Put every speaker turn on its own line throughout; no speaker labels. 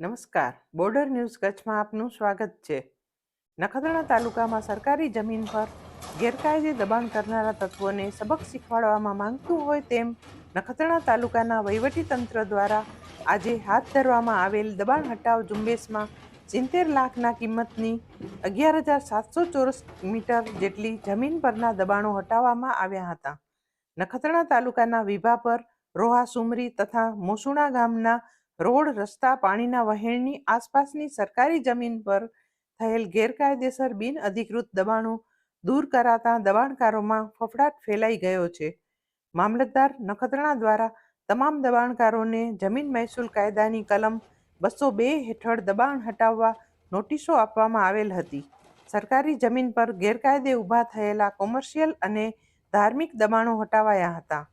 નમસ્કાર. Border news કચ્છમાં આપનું સ્વાગત છે. નખત્રાણા તાલુકામાં સરકારી જમીન પર ગેરકાયદે દબાણ કરનારા તત્વોને સબક શીખવાડવામાં માંગતું હોય તેમ નખત્રાણા તાલુકાના વહીવટીતંત્ર દ્વારા આજે હાથ ધરવામાં આવેલ દબાણ હટાવ ઝુંબેશમાં સિત્તેર લાખના કિંમતની અગિયાર હજાર સાતસો ચોરસ મીટર જેટલી જમીન પરના દબાણો હટાવવામાં આવ્યા હતા. નખત્રાણા તાલુકાના વિભા પર રોહા સુમરી તથા મોસુણા ગામના રોડ, રસ્તા, પાણીના વહેણની આસપાસની સરકારી જમીન પર થયેલ ગેરકાયદેસર બિન અધિકૃત દબાણો દૂર કરાતા દબાણકારોમાં ફફડાટ ફેલાઈ ગયો છે. મામલતદાર નખત્રાણા દ્વારા તમામ દબાણકારોને જમીન મહેસૂલ કાયદાની કલમ બસો બે હેઠળ દબાણ હટાવવા નોટિસો આપવામાં આવેલ હતી. સરકારી જમીન પર ગેરકાયદે ઊભા થયેલા કોમર્શિયલ અને ધાર્મિક દબાણો હટાવાયા હતા.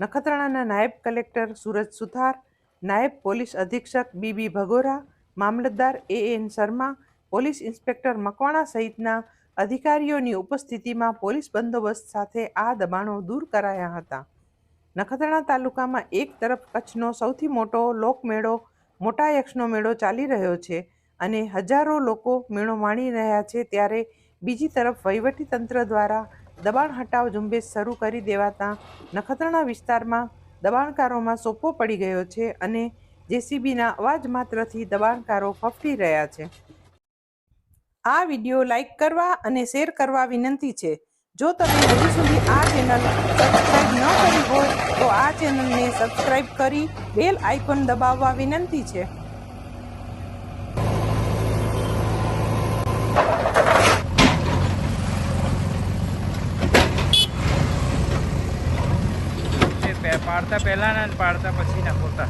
નખત્રાણાના નાયબ કલેક્ટર સુરજ સુથાર નાયબ પોલીસ અધિક્ષક BB Bhagora, Mamlatdar A N Sharma, police inspector Makwana સહિતના અધિકારીઓની ઉપસ્થિતિમાં પોલીસ બંદોબસ્ત સાથે આ દબાણો દૂર કરાયા હતા. નખત્રાણા તાલુકામાં એક તરફ કચ્છનો સૌથી મોટો લોકમેળો, મોટા યક્ષનો મેળો ચાલી રહ્યો છે અને હજારો લોકો મેળો માણી રહ્યા છે ત્યારે બીજી તરફ વહીવટીતંત્ર દ્વારા દબાણ હટાવ ઝુંબેશ શરૂ કરી દેવાતા નખત્રાણા વિસ્તારમાં દબાણકારોમાં સોપો પડી ગયો છે અને જેસીબીના અવાજ માત્રથી દબાણકારો ફફડી રહ્યા છે. આ વીડિયો લાઈક કરવા અને શેર કરવા વિનંતી છે. જો તમે હજુ સુધી આ ચેનલ સબસ્ક્રાઇબ ન કરી હોય તો આ ચેનલને સબસ્ક્રાઇબ કરી બેલ આઇકોન દબાવવા વિનંતી છે
એ પે- પાડતા પહેલાના ને પાડતા પછીના ફોટા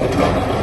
Thank you.